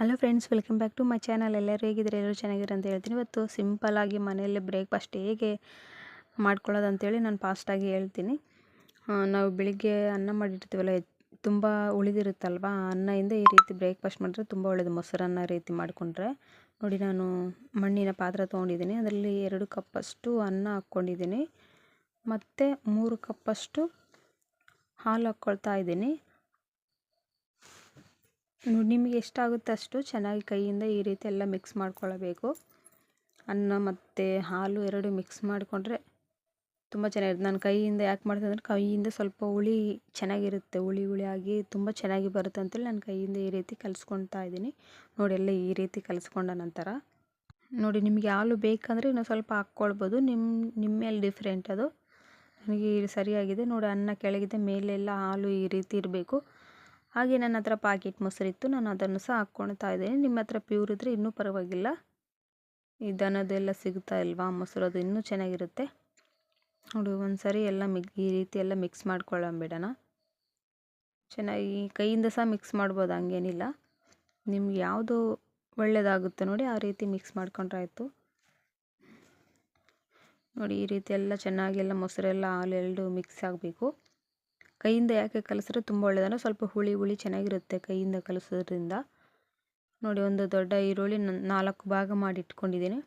Hello friends welcome back to my channel ಎಲ್ಲರೂ ಹೇಗಿದ್ರೆ ಎಲ್ಲರೂ ಚೆನ್ನಾಗಿರೋ ಅಂತ ಹೇಳ್ತೀನಿ. ಇವತ್ತು ಸಿಂಪಲ್ಲಾಗಿ ಮನೆಯಲ್ಲೇ ಬ್ರೇಕ್ಫಾಸ್ಟ್ ಹೇಗೆ ಮಾಡ್ಕೊಳ್ಳೋದು ಅಂತೇಳಿ ನಾನು ಫಾಸ್ಟಾಗಿ ಹೇಳ್ತೀನಿ. ನಾವು ಬೆಳಿಗ್ಗೆ ಅನ್ನ ಮಾಡಿರ್ತೀವಲ್ಲ ತುಂಬ ಉಳಿದಿರುತ್ತಲ್ವ? ಅನ್ನದಿಂದ ಈ ರೀತಿ ಬ್ರೇಕ್ಫಾಸ್ಟ್ ಮಾಡಿದ್ರೆ ತುಂಬ ಒಳ್ಳೆಯದು ಮೊಸರನ್ನ ರೀತಿ ಮಾಡಿಕೊಂಡ್ರೆ. ನೋಡಿ, ನಾನು ಮಣ್ಣಿನ ಪಾತ್ರೆ ತೊಗೊಂಡಿದ್ದೀನಿ. ಅದರಲ್ಲಿ ಎರಡು ಕಪ್ಪಷ್ಟು ಅನ್ನ ಹಾಕ್ಕೊಂಡಿದ್ದೀನಿ. ಮತ್ತು ಮೂರು ಕಪ್ಪಷ್ಟು ಹಾಲು ಹಾಕ್ಕೊಳ್ತಾ ಇದ್ದೀನಿ. ನೋಡಿ, ನಿಮಗೆ ಎಷ್ಟಾಗುತ್ತೆ ಅಷ್ಟು ಚೆನ್ನಾಗಿ ಕೈಯಿಂದ ಈ ರೀತಿ ಎಲ್ಲ ಮಿಕ್ಸ್ ಮಾಡ್ಕೊಳ್ಳಬೇಕು ಅನ್ನ ಮತ್ತು ಹಾಲು ಎರಡು ಮಿಕ್ಸ್ ಮಾಡಿಕೊಂಡ್ರೆ ತುಂಬ ಚೆನ್ನಾಗಿರುತ್ತೆ. ನಾನು ಕೈಯಿಂದ ಯಾಕೆ ಮಾಡ್ತೀನಿ ಅಂದರೆ ಕೈಯಿಂದ ಸ್ವಲ್ಪ ಹುಳಿ ಚೆನ್ನಾಗಿರುತ್ತೆ. ಹುಳಿ ಆಗಿ ತುಂಬ ಚೆನ್ನಾಗಿ ಬರುತ್ತೆ ಅಂತೇಳಿ ನಾನು ಕೈಯಿಂದ ಈ ರೀತಿ ಕಲಿಸ್ಕೊಳ್ತಾ ಇದ್ದೀನಿ. ನೋಡಿ, ಎಲ್ಲ ಈ ರೀತಿ ಕಲಿಸ್ಕೊಂಡ ನಂತರ. ನೋಡಿ, ನಿಮಗೆ ಹಾಲು ಬೇಕಂದರೆ ಇನ್ನೂ ಸ್ವಲ್ಪ ಹಾಕ್ಕೊಳ್ಬೋದು. ನಿಮ್ಮ ನಿಮ್ಮ ಮೇಲೆ ಡಿಫ್ರೆಂಟ್ ಅದು. ನನಗೆ ಸರಿಯಾಗಿದೆ. ನೋಡಿ, ಅನ್ನ ಕೆಳಗಿದೆ, ಮೇಲೆಲ್ಲ ಹಾಲು ಈ ರೀತಿ ಇರಬೇಕು. ಹಾಗೆ ನನ್ನ ಹತ್ರ ಪಾಕೆಟ್ ಮೊಸರಿತ್ತು, ನಾನು ಅದನ್ನು ಸಹ ಹಾಕ್ಕೊಳ್ತಾ ಇದ್ದೀನಿ. ನಿಮ್ಮ ಹತ್ರ ಪ್ಯೂರ್ ಇದ್ದರೆ ಇನ್ನೂ ಪರವಾಗಿಲ್ಲ. ಈ ದನದೆಲ್ಲ ಸಿಗ್ತಾ ಇಲ್ವಾ? ಮೊಸರು ಅದು ಇನ್ನೂ ಚೆನ್ನಾಗಿರುತ್ತೆ. ನೋಡಿ ಒಂದು ಸರಿ ಎಲ್ಲ ಮಿಕ್, ಈ ರೀತಿ ಎಲ್ಲ ಮಿಕ್ಸ್ ಮಾಡ್ಕೊಳ್ಳೋಣ ಚೆನ್ನಾಗಿ ಕೈಯಿಂದ ಸಹ ಮಿಕ್ಸ್ ಮಾಡ್ಬೋದು, ಹಂಗೇನಿಲ್ಲ. ನಿಮ್ಗೆ ಯಾವುದು ಒಳ್ಳೆಯದಾಗುತ್ತೆ ನೋಡಿ, ಆ ರೀತಿ ಮಿಕ್ಸ್ ಮಾಡ್ಕೊಂಡ್ರೆ ಆಯಿತು ನೋಡಿ, ಈ ರೀತಿ ಎಲ್ಲ ಚೆನ್ನಾಗೆಲ್ಲ ಮೊಸರೆಲ್ಲ ಹಾಲು ಎರಡು ಮಿಕ್ಸ್ ಆಗಬೇಕು. ಕೈಯಿಂದ ಯಾಕೆ ಕಲಿಸಿದ್ರೆ ತುಂಬ ಒಳ್ಳೆಯದಂದ್ರೆ ಸ್ವಲ್ಪ ಹುಳಿ ಹುಳಿ ಚೆನ್ನಾಗಿರುತ್ತೆ ಕೈಯಿಂದ ಕಲಸೋದ್ರಿಂದ. ನೋಡಿ, ಒಂದು ದೊಡ್ಡ ಈರುಳ್ಳಿ ನಾಲ್ಕು ಭಾಗ ಮಾಡಿ ಇಟ್ಕೊಂಡಿದ್ದೀನಿ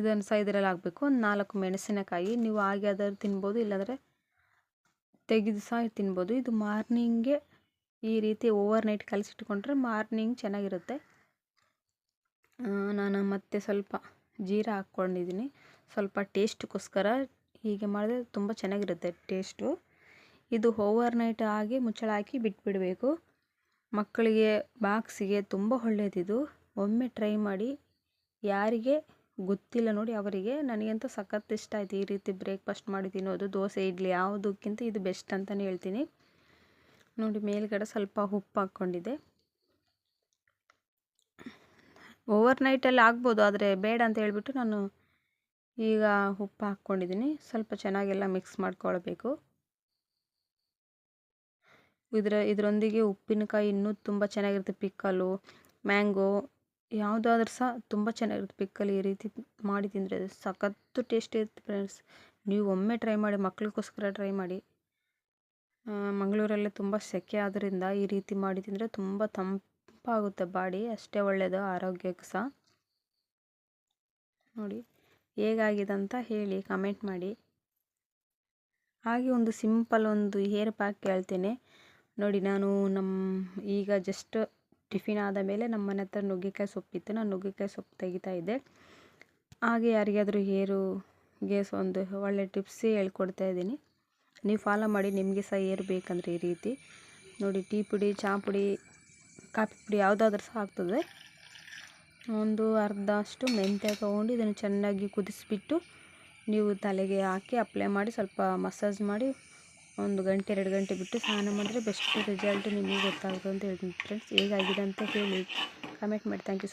ಇದನ್ನು ಸಹ ಇದರಲ್ಲಿ ಹಾಕಬೇಕು. ಒಂದು ನಾಲ್ಕು ಮೆಣಸಿನಕಾಯಿ. ನೀವು ಹಾಗೆ ಅದಾದ್ರೂ ತಿನ್ಬೋದು, ಇಲ್ಲಾಂದರೆ ತೆಗೆದು ಸಹ ತಿನ್ಬೋದು. ಇದು ಮಾರ್ನಿಂಗೇ ಈ ರೀತಿ ಓವರ್ ನೈಟ್ ಕಲಸಿಟ್ಕೊಂಡ್ರೆ ಮಾರ್ನಿಂಗ್ ಚೆನ್ನಾಗಿರುತ್ತೆ. ನಾನು ಮತ್ತೆ ಸ್ವಲ್ಪ ಜೀರಾ ಹಾಕ್ಕೊಂಡಿದ್ದೀನಿ. ಸ್ವಲ್ಪ ಟೇಸ್ಟ್ಗೋಸ್ಕರ ಹೀಗೆ ಮಾಡಿದ್ರೆ ತುಂಬ ಚೆನ್ನಾಗಿರುತ್ತೆ ಟೇಸ್ಟು. ಇದು ಓವರ್ ನೈಟ್ ಆಗಿ ಮುಚ್ಚಳ ಹಾಕಿ ಬಿಟ್ಬಿಡಬೇಕು. ಮಕ್ಕಳಿಗೆ ಬಾಕ್ಸಿಗೆ ತುಂಬ ಒಳ್ಳೆಯದಿದು ಒಮ್ಮೆ ಟ್ರೈ ಮಾಡಿ. ಯಾರಿಗೆ ಗೊತ್ತಿಲ್ಲ ನೋಡಿ ಅವರಿಗೆ. ನನಗಂತೂ ಸಖತ್ ಇಷ್ಟ ಆಯಿತು ಈ ರೀತಿ ಬ್ರೇಕ್ಫಾಸ್ಟ್ ಮಾಡಿ ತಿನ್ನೋದು. ದೋಸೆ, ಇಡ್ಲಿ ಯಾವುದಕ್ಕಿಂತ ಇದು ಬೆಸ್ಟ್ ಅಂತಲೇ ಹೇಳ್ತೀನಿ. ನೋಡಿ, ಮೇಲ್ಗಡೆ ಸ್ವಲ್ಪ ಉಪ್ಪು ಹಾಕ್ಕೊಂಡಿದೆ ಓವರ್ ನೈಟಲ್ಲಿ ಆಗ್ಬೋದು, ಆದರೆ ಬೇಡ ಅಂತ ಹೇಳಿಬಿಟ್ಟು ನಾನು ಈಗ ಉಪ್ಪು ಹಾಕ್ಕೊಂಡಿದ್ದೀನಿ. ಸ್ವಲ್ಪ ಚೆನ್ನಾಗೆಲ್ಲ ಮಿಕ್ಸ್ ಮಾಡ್ಕೊಳ್ಬೇಕು. ಇದರ, ಇದರೊಂದಿಗೆ ಉಪ್ಪಿನಕಾಯಿ ಇನ್ನೂ ತುಂಬ ಚೆನ್ನಾಗಿರುತ್ತೆ ಪಿಕ್ಕಲು ಮ್ಯಾಂಗೋ, ಯಾವುದಾದ್ರೂ ಸಹ ತುಂಬ ಚೆನ್ನಾಗಿರುತ್ತೆ ಪಿಕ್ಕಲ್ ಈ ರೀತಿ ಮಾಡಿ ತಿಂದರೆ ಸಖತ್ತು ಟೇಸ್ಟ್ ಇರುತ್ತೆ ಫ್ರೆಂಡ್ಸ್ ನೀವು ಒಮ್ಮೆ ಟ್ರೈ ಮಾಡಿ, ಮಕ್ಳಿಗೋಸ್ಕರ ಟ್ರೈ ಮಾಡಿ. ಮಂಗಳೂರಲ್ಲೇ ತುಂಬ ಸೆಕೆ ಆದ್ದರಿಂದ ಈ ರೀತಿ ಮಾಡಿ ತಿಂದರೆ ತುಂಬ ತಂಪಾಗುತ್ತೆ ಬಾಡಿ, ಅಷ್ಟೇ ಒಳ್ಳೆಯದು ಆರೋಗ್ಯಕ್ಕೆ ಸಹ. ನೋಡಿ, ಹೇಗಾಗಿದೆ ಅಂತ ಹೇಳಿ ಕಮೆಂಟ್ ಮಾಡಿ. ಹಾಗೆ ಒಂದು ಸಿಂಪಲ್ ಒಂದು ಹೇರ್ ಪ್ಯಾಕ್ ಹೇಳ್ತೇನೆ. ನೋಡಿ, ನಾನು ನಮ್ಮ ಈಗ ಜಸ್ಟ್ ಟಿಫಿನ್ ಆದ ಮೇಲೆ ನಮ್ಮ ಮನೆ ಹತ್ರ ನುಗ್ಗೆಕಾಯಿ ಸೊಪ್ಪಿತ್ತು ನಾನು ನುಗ್ಗೆಕಾಯಿ ಸೊಪ್ಪು ತೆಗಿತಾ ಇದ್ದೆ. ಹಾಗೆ ಯಾರಿಗಾದರೂ ಹೇರುಗೆ ಒಂದು ಒಳ್ಳೆ ಟಿಪ್ಸ್ ಹೇಳ್ಕೊಡ್ತಾ ಇದ್ದೀನಿ. ನೀವು ಫಾಲೋ ಮಾಡಿ, ನಿಮಗೆ ಸಹ ಏರು ಬೇಕಂದರೆ ಈ ರೀತಿ. ನೋಡಿ, ಟೀ ಪುಡಿ ಚಹಾ ಪುಡಿ, ಕಾಫಿ ಪುಡಿ ಯಾವುದಾದ್ರೂ ಸಹ ಆಗ್ತದೆ. ಒಂದು ಅರ್ಧ ಅಷ್ಟು ಮೆಂತ್ಯ ತೊಗೊಂಡು ಇದನ್ನು ಚೆನ್ನಾಗಿ ಕುದಿಸಿಬಿಟ್ಟು ನೀವು ತಲೆಗೆ ಹಾಕಿ ಅಪ್ಲೈ ಮಾಡಿ ಸ್ವಲ್ಪ ಮಸಾಜ್ ಮಾಡಿ ಒಂದು ಗಂಟೆ, ಎರಡು ಗಂಟೆ ಬಿಟ್ಟು ಸ್ನಾನ ಮಾಡಿದ್ರೆ ಬೆಸ್ಟ್ ರಿಸಲ್ಟ್ ನಿಮಗೆ ಗೊತ್ತಾಗುತ್ತೆ ಅಂತ ಹೇಳ್ತೀನಿ ಫ್ರೆಂಡ್ಸ್ ಹೇಗಾಗಿದೆ ಅಂತ ಹೇಳಿ. ಕಮೆಂಟ್ ಮಾಡಿ. Thank you